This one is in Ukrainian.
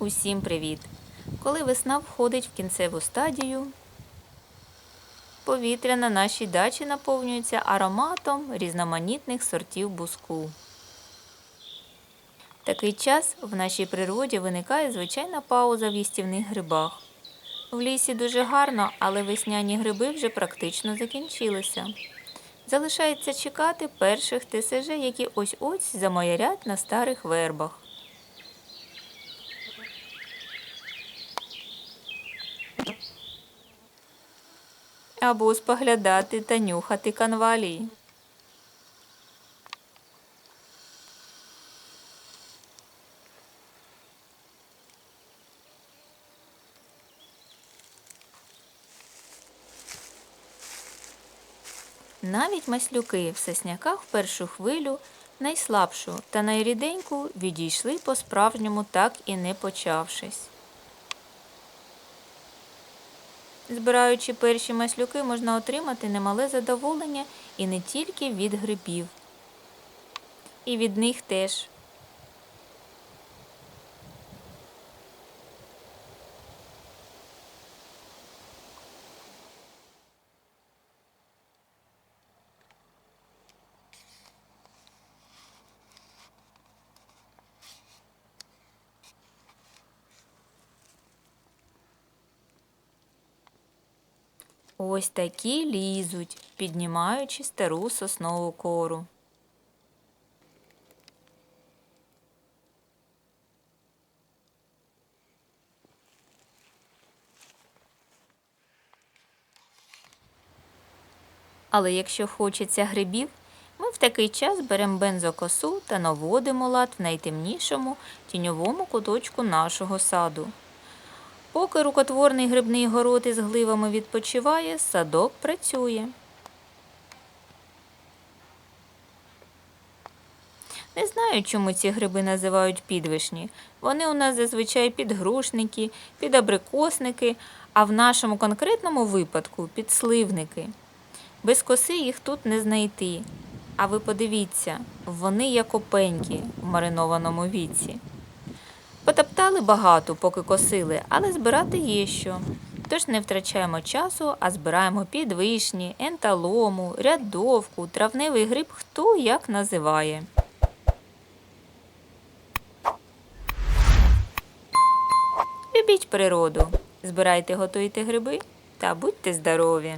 Усім привіт! Коли весна входить в кінцеву стадію, повітря на нашій дачі наповнюється ароматом різноманітних сортів буску. Такий час в нашій природі виникає звичайна пауза в їстівних грибах. В лісі дуже гарно, але весняні гриби вже практично закінчилися. Залишається чекати перших ТСЖ, які ось-ось замоярять на старих вербах. Або споглядати та нюхати канвалії. Навіть маслюки в сосняках в першу хвилю найслабшу та найріденьку відійшли по-справжньому так і не почавшись. Збираючи перші маслюки, можна отримати немале задоволення і не тільки від грибів. І від них теж. Ось такі лізуть, піднімаючи стару соснову кору. Але якщо хочеться грибів, ми в такий час беремо бензокосу та наводимо лад в найтемнішому тіньовому куточку нашого саду. Поки рукотворний грибний город із гливами відпочиває, садок працює. Не знаю, чому ці гриби називають підвишні. Вони у нас зазвичай підгрушники, підабрикосники, а в нашому конкретному випадку підсливники. Без коси їх тут не знайти. А ви подивіться, вони як опеньки в маринованому віці. Потоптали багато, поки косили, але збирати є що. Тож не втрачаємо часу, а збираємо підвишні, енталому, рядовку, травневий гриб, хто як називає. Любіть природу, збирайте, готуйте гриби та будьте здорові!